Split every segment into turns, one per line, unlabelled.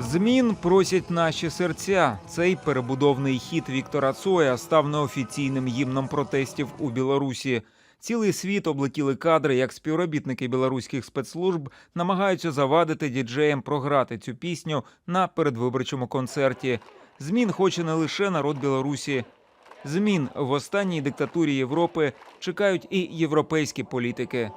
Змін просять наші серця. Цей перебудовний хід Віктора Цоя став неофіційним гімном протестів у Білорусі. Цілий світ облетіли кадри, як співробітники білоруських спецслужб намагаються завадити діджеям програти цю пісню на передвиборчому концерті. Змін хоче не лише народ Білорусі. Змін в останній диктатурі Європи чекають і європейські політики.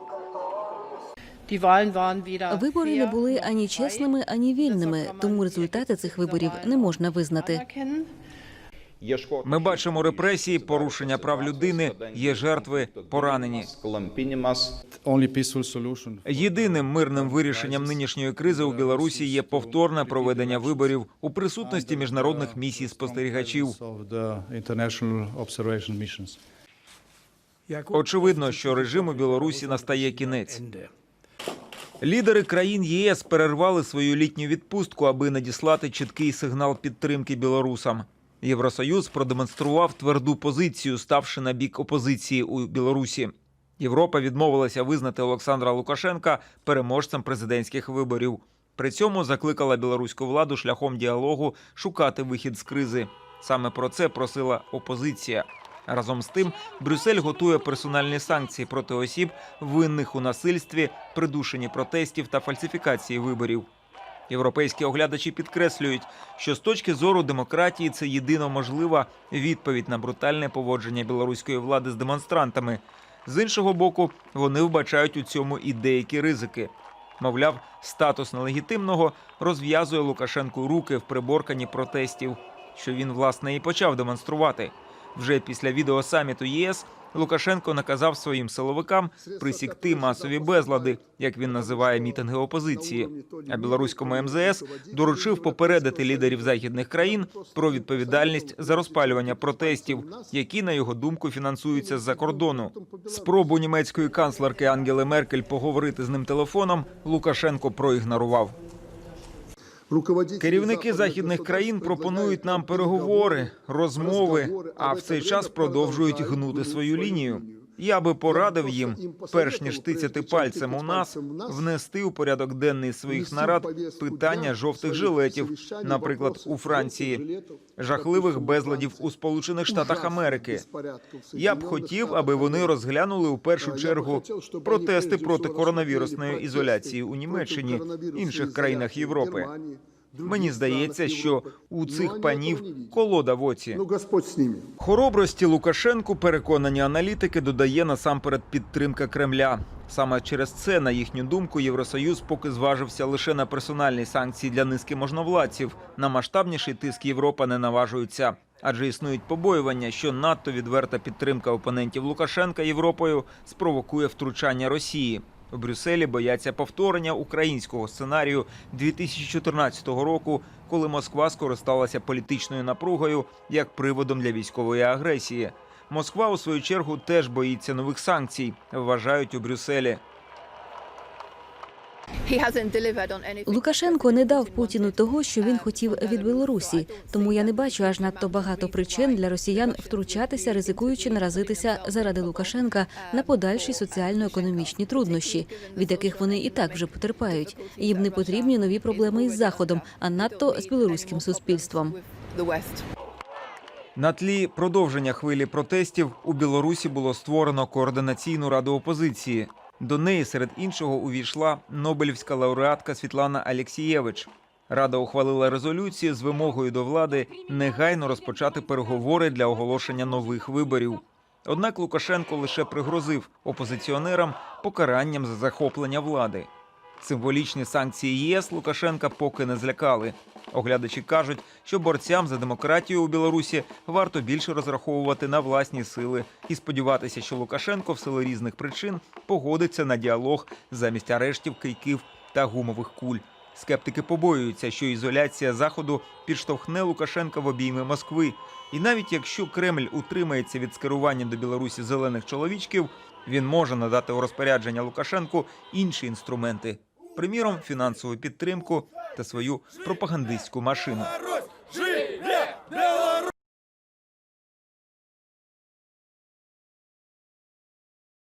Вибори не були ані чесними, ані вільними, тому результати цих виборів не можна визнати.
Ми бачимо репресії, порушення прав людини, є жертви, поранені. Єдиним мирним вирішенням нинішньої кризи у Білорусі є повторне проведення виборів у присутності міжнародних місій спостерігачів. Очевидно, що режиму Білорусі настає кінець. Лідери країн ЄС перервали свою літню відпустку, аби надіслати чіткий сигнал підтримки білорусам. Євросоюз продемонстрував тверду позицію, ставши на бік опозиції у Білорусі. Європа відмовилася визнати Олександра Лукашенка переможцем президентських виборів. При цьому закликала білоруську владу шляхом діалогу шукати вихід з кризи. Саме про це просила опозиція. Разом з тим, Брюссель готує персональні санкції проти осіб, винних у насильстві, придушенні протестів та фальсифікації виборів. Європейські оглядачі підкреслюють, що з точки зору демократії це єдино можлива відповідь на брутальне поводження білоруської влади з демонстрантами. З іншого боку, вони вбачають у цьому і деякі ризики. Мовляв, статус нелегітимного розв'язує Лукашенку руки в приборканні протестів, що він власне і почав демонструвати. Вже після відеосаміту ЄС Лукашенко наказав своїм силовикам присікти масові безлади, як він називає мітинги опозиції. А білоруському МЗС доручив попередити лідерів західних країн про відповідальність за розпалювання протестів, які, на його думку, фінансуються з-за кордону. Спробу німецької канцлерки Ангели Меркель поговорити з ним телефоном Лукашенко проігнорував. Керівники західних країн пропонують нам переговори, розмови, а в цей час продовжують гнути свою лінію. Я би порадив їм, перш ніж тицяти пальцем у нас, внести у порядок денний своїх нарад питання жовтих жилетів, наприклад, у Франції, жахливих безладів у Сполучених Штатах Америки. Я б хотів, аби вони розглянули у першу чергу протести проти коронавірусної ізоляції у Німеччині, інших країнах Європи. Мені здається, що у цих панів колода в оці.
Ну.
Хоробрості Лукашенку, переконані аналітики, додає насамперед підтримка Кремля. Саме через це, на їхню думку, Євросоюз поки зважився лише на персональні санкції для низки можновладців. На масштабніший тиск Європа не наважується. Адже існують побоювання, що надто відверта підтримка опонентів Лукашенка Європою спровокує втручання Росії. У Брюсселі бояться повторення українського сценарію 2014 року, коли Москва скористалася політичною напругою як приводом для військової агресії. Москва, у свою чергу, теж боїться нових санкцій, вважають у Брюсселі.
Лукашенко не дав Путіну того, що він хотів від Білорусі. Тому я не бачу аж надто багато причин для росіян втручатися, ризикуючи наразитися заради Лукашенка на подальші соціально-економічні труднощі, від яких вони і так вже потерпають. Їм не потрібні нові проблеми із заходом, а надто з білоруським суспільством.
На тлі продовження хвилі протестів у Білорусі було створено координаційну раду опозиції. До неї серед іншого увійшла Нобелівська лауреатка Світлана Алєксієвич. Рада ухвалила резолюцію з вимогою до влади негайно розпочати переговори для оголошення нових виборів. Однак Лукашенко лише пригрозив опозиціонерам покаранням за захоплення влади. Символічні санкції ЄС Лукашенка поки не злякали. Оглядачі кажуть, що борцям за демократію у Білорусі варто більше розраховувати на власні сили і сподіватися, що Лукашенко в силу різних причин погодиться на діалог замість арештів, кийків та гумових куль. Скептики побоюються, що ізоляція заходу підштовхне Лукашенка в обійми Москви. І навіть якщо Кремль утримається від скерування до Білорусі зелених чоловічків, він може надати у розпорядження Лукашенку інші інструменти, приміром, фінансову підтримку та свою пропагандистську машину.